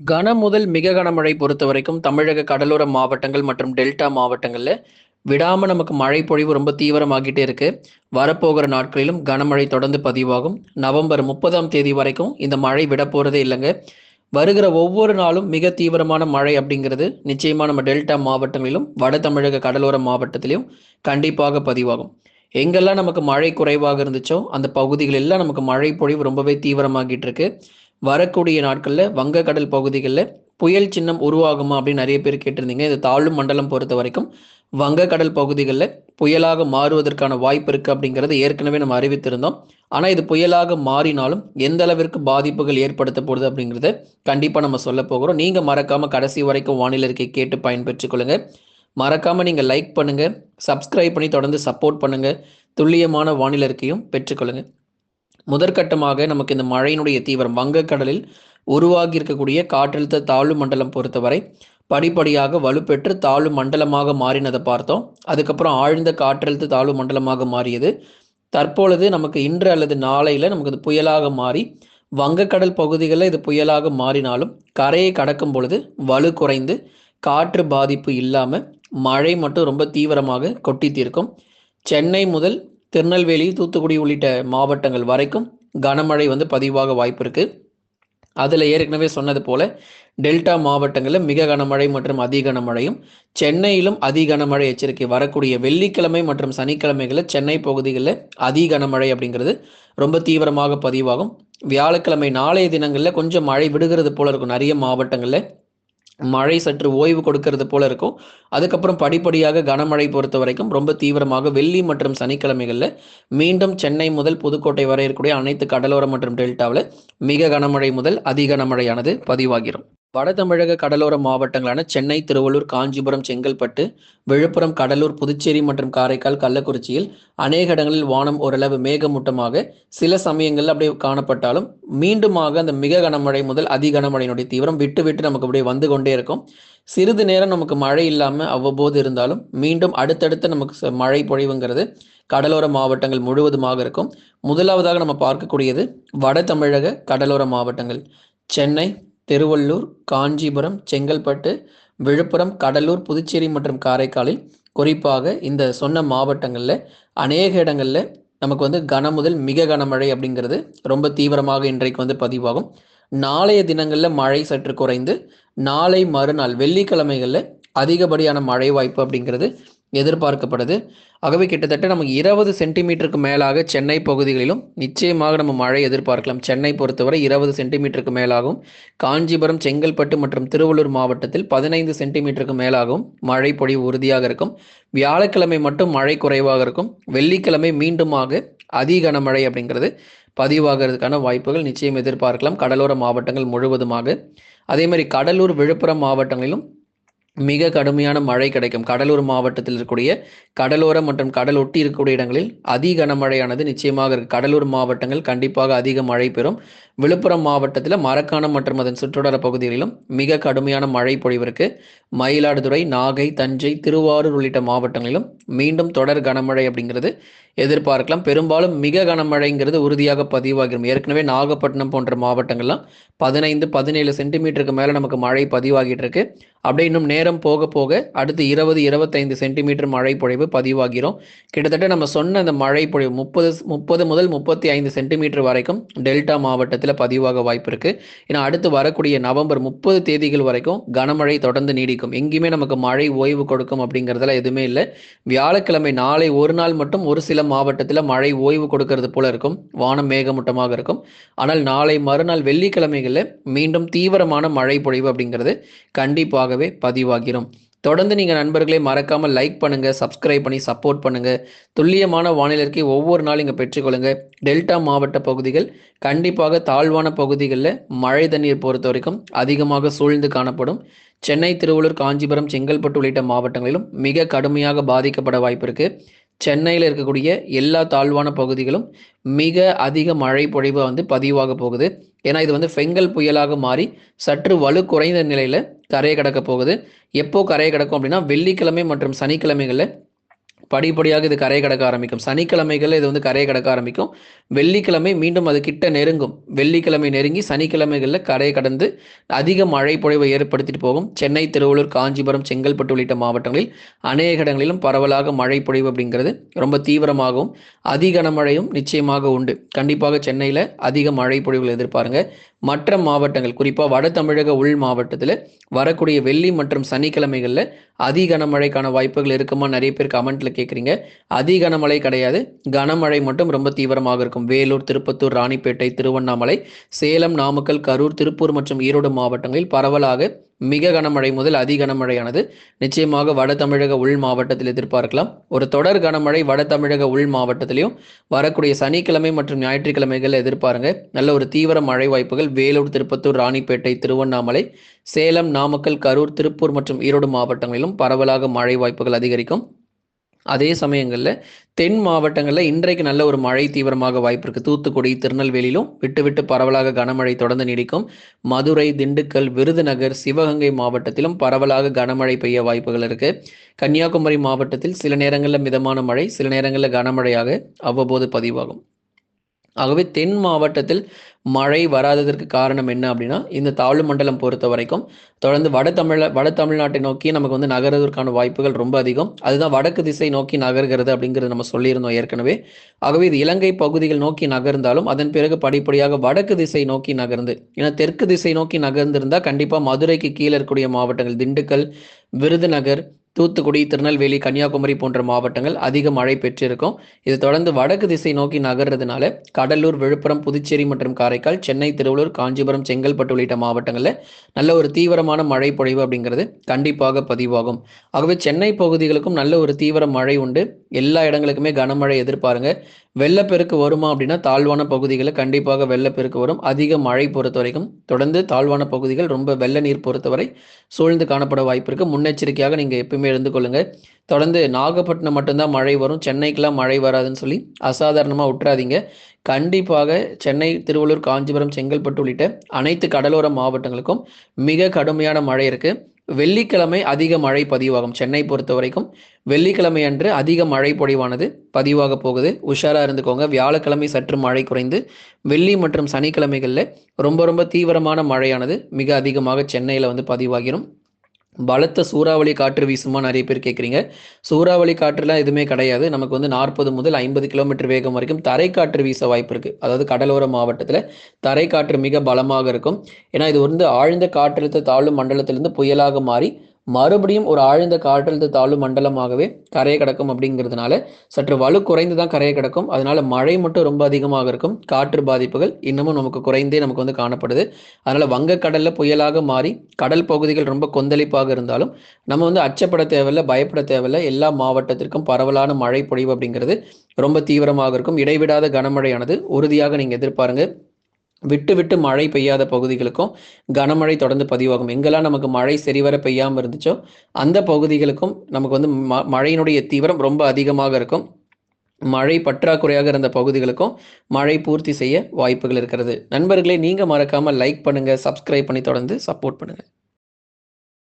கன முதல் மிக கனமழை பொறுத்த வரைக்கும் தமிழக கடலோர மாவட்டங்கள் மற்றும் டெல்டா மாவட்டங்களில் விடாமல் நமக்கு மழை பொழிவு ரொம்ப தீவிரமாகிட்டே இருக்கு. வரப்போகிற நாட்களிலும் கனமழை தொடர்ந்து பதிவாகும். நவம்பர் முப்பதாம் தேதி வரைக்கும் இந்த மழை விட போகிறதே இல்லைங்க. வருகிற ஒவ்வொரு நாளும் மிக தீவிரமான மழை அப்படிங்கிறது நிச்சயமாக நம்ம டெல்டா மாவட்டங்களிலும் வட தமிழக கடலோர மாவட்டத்திலையும் கண்டிப்பாக பதிவாகும். எங்கெல்லாம் நமக்கு மழை குறைவாக இருந்துச்சோ அந்த பகுதிகள் எல்லாம் நமக்கு மழை பொழிவு ரொம்பவே தீவிரமாகிட்டு இருக்கு. வரக்கூடிய நாட்களில் வங்கக்கடல் பகுதிகளில் புயல் சின்னம் உருவாகுமா அப்படின்னு நிறைய பேர் கேட்டிருந்தீங்க. இது தாழ்வு மண்டலம் பொறுத்த வரைக்கும் வங்கக்கடல் பகுதிகளில் புயலாக மாறுவதற்கான வாய்ப்பு இருக்குது அப்படிங்கிறது ஏற்கனவே நம்ம அறிவித்திருந்தோம். ஆனால் இது புயலாக மாறினாலும் எந்த அளவிற்கு பாதிப்புகள் ஏற்படுத்த போகுது அப்படிங்கிறத கண்டிப்பாக நம்ம சொல்ல போகிறோம். நீங்கள் மறக்காமல் கடைசி வரைக்கும் வானிலை இருக்கை கேட்டு பயன்பெற்றுக் மறக்காமல் நீங்கள் லைக் பண்ணுங்கள் சப்ஸ்கிரைப் பண்ணி தொடர்ந்து சப்போர்ட் பண்ணுங்கள் துல்லியமான வானிலை இருக்கையும் பெற்றுக்கொள்ளுங்கள் முதற்கட்டமாக நமக்கு இந்த மழையினுடைய தீவிரம் வங்கக்கடலில் உருவாகி இருக்கக்கூடிய காற்றழுத்த தாழ்வு மண்டலம் பொறுத்தவரை படிப்படியாக வலுப்பெற்று தாழ்வு மண்டலமாக மாறினதை பார்த்தோம். அதுக்கப்புறம் ஆழ்ந்த காற்றழுத்த தாழ்வு மண்டலமாக மாறியது. தற்பொழுது நமக்கு இன்று அல்லது நாளையில் நமக்கு இது புயலாக மாறி வங்கக்கடல் பகுதிகளில் இது புயலாக மாறினாலும் கரையை கடக்கும் பொழுது வலு குறைந்து காற்று பாதிப்பு இல்லாமல் மழை மட்டும் ரொம்ப தீவிரமாக கொட்டி தீர்க்கும். சென்னை முதல் திருநெல்வேலி தூத்துக்குடி உள்ளிட்ட மாவட்டங்கள் வரைக்கும் கனமழை வந்து பதிவாக வாய்ப்பு இருக்கு. அதில் ஏற்கனவே சொன்னது போல டெல்டா மாவட்டங்களில் மிக கனமழை மற்றும் அதி கனமழையும் சென்னையிலும் அதி கனமழை எச்சரிக்கை வரக்கூடிய வெள்ளிக்கிழமை மற்றும் சனிக்கிழமைகளில் சென்னை பகுதிகளில் அதி கனமழை அப்படிங்கிறது ரொம்ப தீவிரமாக பதிவாகும். வியாழக்கிழமை நாளைய தினங்களில் கொஞ்சம் மழை விடுகிறது போல இருக்கும். நிறைய மாவட்டங்களில் மழை சற்று ஓய்வு கொடுக்கறது போல இருக்கும். அதுக்கப்புறம் படிப்படியாக கனமழை பொறுத்த வரைக்கும் ரொம்ப தீவிரமாக வெள்ளி மற்றும் சனிக்கிழமைகளில் மீண்டும் சென்னை முதல் புதுக்கோட்டை வரை இருக்கக்கூடிய அனைத்து கடலோரம் மற்றும் டெல்டாவில் மிக கனமழை முதல் அதிக கனமழையானது பதிவாகிரும். வட தமிழக கடலோர மாவட்டங்களான சென்னை திருவள்ளூர் காஞ்சிபுரம் செங்கல்பட்டு விழுப்புரம் கடலூர் புதுச்சேரி மற்றும் காரைக்கால் கள்ளக்குறிச்சியில் அநேக இடங்களில் வானம் ஓரளவு மேகமூட்டமாக சில சமயங்களில் அப்படியே காணப்பட்டாலும் மீண்டுமாக அந்த மிக கனமழை முதல் அதி கனமழையினுடைய தீவிரம் விட்டு விட்டு நமக்கு அப்படியே வந்து கொண்டே இருக்கும். சிறிது நேரம் நமக்கு மழை இல்லாமல் அவ்வப்போது இருந்தாலும் மீண்டும் அடுத்தடுத்து நமக்கு மழை பொழிவுங்கிறது கடலோர மாவட்டங்கள் முழுவதுமாக இருக்கும். முதலாவதாக நம்ம பார்க்கக்கூடியது வட தமிழக கடலோர மாவட்டங்கள். சென்னை திருவள்ளூர் காஞ்சிபுரம் செங்கல்பட்டு விழுப்புரம் கடலூர் புதுச்சேரி மற்றும் காரைக்காலில் குறிப்பாக இந்த சொன்ன மாவட்டங்களில் அநேக இடங்களில் நமக்கு வந்து கன முதல் மிக கனமழை அப்படிங்கிறது ரொம்ப தீவிரமாக இன்றைக்கு வந்து பதிவாகும். நாளைய தினங்களில் மழை சற்று குறைந்து நாளை மறுநாள் வெள்ளிக்கிழமைகளில் அதிகப்படியான மழை வாய்ப்பு அப்படிங்கிறது எதிர்பார்க்கப்படுது. ஆகவே கிட்டத்தட்ட நமக்கு இருபது சென்டிமீட்டருக்கு மேலாக சென்னை பகுதிகளிலும் நிச்சயமாக நம்ம மழை எதிர்பார்க்கலாம். சென்னை பொறுத்தவரை இருபது சென்டிமீட்டருக்கு மேலாகவும் காஞ்சிபுரம் செங்கல்பட்டு மற்றும் திருவள்ளூர் மாவட்டத்தில் பதினைந்து சென்டிமீட்டருக்கு மேலாகவும் மழை பொழிவு உறுதியாக இருக்கும். வியாழக்கிழமை மட்டும் மழை குறைவாக இருக்கும். வெள்ளிக்கிழமை மீண்டுமாக அதி கனமழை அப்படிங்கிறது பதிவாகிறதுக்கான வாய்ப்புகள் நிச்சயம் எதிர்பார்க்கலாம். கடலோர மாவட்டங்கள் முழுவதுமாக. அதே மாதிரி கடலூர் விழுப்புரம் மாவட்டங்களிலும் மிக கடுமையான மழை கிடைக்கும். கடலூர் மாவட்டத்தில் இருக்கக்கூடிய கடலோர மற்றும் கடல் ஒட்டி இருக்கக்கூடிய இடங்களில் அதி கனமழையானது நிச்சயமாக இருக்கு. கடலூர் மாவட்டங்கள் கண்டிப்பாக அதிக மழை பெறும். விழுப்புரம் மாவட்டத்தில் மரக்காணம் மற்றும் அதன் சுற்றுவட்டார பகுதிகளிலும் மிக கடுமையான மழை பொழிவிற்கு மயிலாடுதுறை நாகை தஞ்சை திருவாரூர் உள்ளிட்ட மாவட்டங்களிலும் மீண்டும் தொடர் கனமழை அப்படிங்கிறது எதிர்பார்க்கலாம். பெரும்பாலும் மிக கனமழைங்கிறது உறுதியாக பதிவாகிடும் ஏற்கனவே நாகப்பட்டினம் போன்ற மாவட்டங்கள்லாம் பதினைந்து பதினேழு சென்டிமீட்டருக்கு மேலே நமக்கு மழை பதிவாகிட்டு இருக்கு. அப்படியே இன்னும் நேரம் போக போக அடுத்து இருபது இருபத்தைந்து சென்டிமீட்டர் மழை பொழிவு பதிவாகிறோம். கிட்டத்தட்ட நம்ம சொன்ன அந்த மழை பொழிவு முப்பது முப்பது முதல் முப்பத்தி ஐந்து சென்டிமீட்டர் வரைக்கும் டெல்டா மாவட்டத்தில் பதிவாக வாய்ப்பு இருக்கு. ஏன்னா அடுத்து வரக்கூடிய நவம்பர் முப்பது தேதிகள் வரைக்கும் கனமழை தொடர்ந்து நீடிக்கும். எங்கேயுமே நமக்கு மழை ஓய்வு கொடுக்கும் அப்படிங்கிறதுல எதுவுமே இல்லை. வியாழக்கிழமை நாளை ஒரு நாள் மட்டும் ஒரு சில மாவட்டத்தில் மழை ஓய்வு கொடுக்கறது போல இருக்கும். வானம் மேகமூட்டமாக இருக்கும். ஆனால் நாளை மறுநாள் வெள்ளிக்கிழமைகளில் மீண்டும் தீவிரமான மழை பொழிவு அப்படிங்கிறது கண்டிப்பாகவே உருவாக்கிறோம் தொடர்ந்து நீங்கள் நண்பர்களே மறக்காமல் லைக் பண்ணுங்க சப்ஸ்கிரைப் பண்ணி சப்போர்ட் பண்ணுங்க. துல்லியமான வானிலைக்கு ஒவ்வொரு நாள் இங்கே பெற்றுக்கொள்ளுங்க. டெல்டா மாவட்ட பகுதிகள் கண்டிப்பாக தாழ்வான பகுதிகளில் மழை தண்ணீர் பொறுத்த வரைக்கும் அதிகமாக சூழ்ந்து காணப்படும். சென்னை திருவள்ளூர் காஞ்சிபுரம் செங்கல்பட்டு உள்ளிட்ட மாவட்டங்களிலும் மிக கடுமையாக பாதிக்கப்பட வாய்ப்பு இருக்குது சென்னையில் இருக்கக்கூடிய எல்லா தாழ்வான பகுதிகளும் மிக அதிக மழை பொழிவு வந்து பதிவாக போகுது. ஏன்னா இது வந்து ஃபெங்கல் புயலாக மாறி சற்று வலு குறைந்த நிலையில் கரையை கடக்க போகுது. எப்போ கரையை கடக்கும் அப்படின்னா வெள்ளிக்கிழமை மற்றும் சனிக்கிழமைகளில் படிப்படியாக இது கரையை கடக்க ஆரம்பிக்கும். சனிக்கிழமைகளில் இது வந்து கரையை கடக்க ஆரம்பிக்கும். வெள்ளிக்கிழமை மீண்டும் அது கிட்ட நெருங்கும். வெள்ளிக்கிழமை நெருங்கி சனிக்கிழமைகளில் கரை கடந்து அதிக மழை பொழிவை ஏற்படுத்திட்டு போகும். சென்னை திருவள்ளூர் காஞ்சிபுரம் செங்கல்பட்டு உள்ளிட்ட மாவட்டங்களில் அநேக இடங்களிலும் பரவலாக மழை பொழிவு அப்படிங்கிறது ரொம்ப தீவிரமாகவும் அதிக மழையும் நிச்சயமாக உண்டு. கண்டிப்பாக சென்னையில் அதிக மழை பொழிவுகள் எதிர்பாருங்க. மற்ற மாவட்டங்கள் குறிப்பாக வட தமிழக உள் மாவட்டத்தில் வரக்கூடிய வெள்ளி மற்றும் சனிக்கிழமைகளில் அதி கனமழைக்கான வாய்ப்புகள் இருக்குமா? நிறைய பேர் கமெண்ட்ல கேட்குறீங்க அதி கனமழை கிடையாது. கனமழை மட்டும் ரொம்ப தீவிரமாக இருக்கும். வேலூர் திருப்பத்தூர் ராணிப்பேட்டை திருவண்ணாமலை சேலம் நாமக்கல் கரூர் திருப்பூர் மற்றும் ஈரோடு மாவட்டங்களில் பரவலாக மிக கனமழை முதல் அதி கனமழையானது. நிச்சயமாக வட தமிழக உள் மாவட்டத்தில் எதிர்பார்க்கலாம். ஒரு தொடர் கனமழை வட தமிழக உள் மாவட்டத்திலையும் வரக்கூடிய சனிக்கிழமை மற்றும் ஞாயிற்றுக்கிழமைகள் எதிர்பாருங்க. நல்ல ஒரு தீவிர மழை வாய்ப்புகள். வேலூர் திருப்பத்தூர் ராணிப்பேட்டை திருவண்ணாமலை சேலம் நாமக்கல் கரூர் திருப்பூர் மற்றும் ஈரோடு மாவட்டங்களிலும் பரவலாக மழை வாய்ப்புகள் அதிகரிக்கும். அதே சமயங்களில் தென் மாவட்டங்களில் இன்றைக்கு நல்ல ஒரு மழை தீவிரமாக வாய்ப்பு இருக்குது தூத்துக்குடி திருநெல்வேலியிலும் விட்டு விட்டு பரவலாக கனமழை தொடர்ந்து நீடிக்கும். மதுரை திண்டுக்கல் விருதுநகர் சிவகங்கை மாவட்டத்திலும் பரவலாக கனமழை பெய்ய வாய்ப்புகள் இருக்கு. கன்னியாகுமரி மாவட்டத்தில் சில நேரங்களில் மிதமான மழை சில நேரங்களில் கனமழையாக அவ்வப்போது பதிவாகும். ஆகவே தென் மாவட்டத்தில் மழை வராததற்கு காரணம் என்ன அப்படின்னா இந்த தாழ்வு மண்டலம் பொறுத்த வரைக்கும் தொடர்ந்து வட தமிழ வட தமிழ்நாட்டை நோக்கி நமக்கு வந்து நகர்வதற்கான வாய்ப்புகள் ரொம்ப அதிகம். அதுதான் வடக்கு திசை நோக்கி நகர்கிறது அப்படிங்கிறது நம்ம சொல்லியிருந்தோம் ஏற்கனவே. ஆகவே இது இலங்கை பகுதிகள் நோக்கி நகர்ந்தாலும் அதன் பிறகு படிப்படியாக வடக்கு திசை நோக்கி நகர்ந்து ஏன்னா தெற்கு திசை நோக்கி நகர்ந்திருந்தா கண்டிப்பாக மதுரைக்கு கீழே இருக்கக்கூடிய மாவட்டங்கள் திண்டுக்கல் விருதுநகர் தூத்துக்குடி திருநெல்வேலி கன்னியாகுமரி போன்ற மாவட்டங்கள் அதிக மழை பெற்றிருக்கும். இது தொடர்ந்து வடக்கு திசை நோக்கி நகர்றதுனால கடலூர் விழுப்புரம் புதுச்சேரி மற்றும் காரைக்கால் சென்னை திருவள்ளூர் காஞ்சிபுரம் செங்கல்பட்டு உள்ளிட்ட மாவட்டங்களில் நல்ல ஒரு தீவிரமான மழை பொழிவு அப்படிங்கிறது கண்டிப்பாக பதிவாகும். ஆகவே சென்னை பகுதிகளுக்கும் நல்ல ஒரு தீவிர மழை உண்டு. எல்லா இடங்களுக்குமே கனமழை எதிர்பாருங்க. வெள்ளப்பெருக்கு வருமா அப்படின்னா தாழ்வான பகுதிகளில் கண்டிப்பாக வெள்ளப்பெருக்கு வரும். அதிக மழை பொறுத்த வரைக்கும் தொடர்ந்து தாழ்வான பகுதிகள் ரொம்ப வெள்ள நீர் பொறுத்தவரை சூழ்ந்து காணப்பட வாய்ப்பு இருக்குது முன்னெச்சரிக்கையாக நீங்கள் எப்பயுமே இருந்து கொள்ளுங்கள் தொடர்ந்து நாகப்பட்டினம் மட்டும்தான் மழை வரும். சென்னைக்கெல்லாம் மழை வராதுன்னு சொல்லி அசாதாரணமாக விட்டுறாதீங்க கண்டிப்பாக சென்னை திருவள்ளூர் காஞ்சிபுரம் செங்கல்பட்டு உள்ளிட்ட அனைத்து கடலோர மாவட்டங்களுக்கும் மிக கடுமையான மழை இருக்குது வெள்ளிக்கிழமை அதிக மழை பதிவாகும். சென்னை பொறுத்த வரைக்கும் வெள்ளிக்கிழமை அன்று அதிக மழை பொழிவானது பதிவாக போகுது. உஷாரா இருந்துக்கோங்க. வியாழக்கிழமை சற்று மழை குறைந்து வெள்ளி மற்றும் சனிக்கிழமைகளில் ரொம்ப ரொம்ப தீவிரமான மழையானது மிக அதிகமாக சென்னையில் வந்து பதிவாகிரும். பலத்த சூறாவளி காற்று வீசுமா நிறைய பேர் கேட்குறீங்க சூறாவளி காற்றுலாம் எதுவுமே கிடையாது. நமக்கு வந்து நாற்பது முதல் ஐம்பது கிலோமீட்டர் வேகம் வரைக்கும் தரைக்காற்று வீச வாய்ப்பு இருக்குது அதாவது கடலோர மாவட்டத்தில் தரைக்காற்று மிக பலமாக இருக்கும். ஏன்னா இது வந்து ஆழ்ந்த காற்றழுத்த தாழ்வு மண்டலத்திலிருந்து புயலாக மாறி மறுபடியும் ஒரு ஆழ்ந்த காற்றழுத்த தாழ்வு மண்டலமாகவே கரையை கிடக்கும் அப்படிங்கிறதுனால சற்று வலு குறைந்து தான் கரையை கிடக்கும். அதனால மழை மட்டும் ரொம்ப அதிகமாக இருக்கும். காற்று பாதிப்புகள் இன்னமும் நமக்கு குறைந்தே நமக்கு வந்து காணப்படுது. அதனால வங்கக்கடல்ல புயலாக மாறி கடல் பகுதிகள் ரொம்ப கொந்தளிப்பாக இருந்தாலும் நம்ம வந்து அச்சப்பட தேவையில்ல பயப்பட தேவையில்ல. எல்லா மாவட்டத்திற்கும் பரவலான மழை பொழிவு அப்படிங்கிறது ரொம்ப தீவிரமாக இருக்கும். இடைவிடாத கனமழையானது உறுதியாக நீங்க எதிர்பாருங்க. விட்டு விட்டு மழை பெய்யாத பகுதிகளுக்கும் கனமழை தொடர்ந்து பதிவாகும். எங்கெல்லாம் நமக்கு மழை சரிவர பெய்யாமல் இருந்துச்சோ அந்த பகுதிகளுக்கும் நமக்கு வந்து ம மழையினுடைய தீவிரம் ரொம்ப அதிகமாக இருக்கும். மழை பற்றாக்குறையாக இருந்த பகுதிகளுக்கும் மழை பூர்த்தி செய்ய வாய்ப்புகள் இருக்கிறது. நண்பர்களே நீங்கள் மறக்காமல் லைக் பண்ணுங்கள் சப்ஸ்கிரைப் பண்ணி தொடர்ந்து சப்போர்ட் பண்ணுங்கள்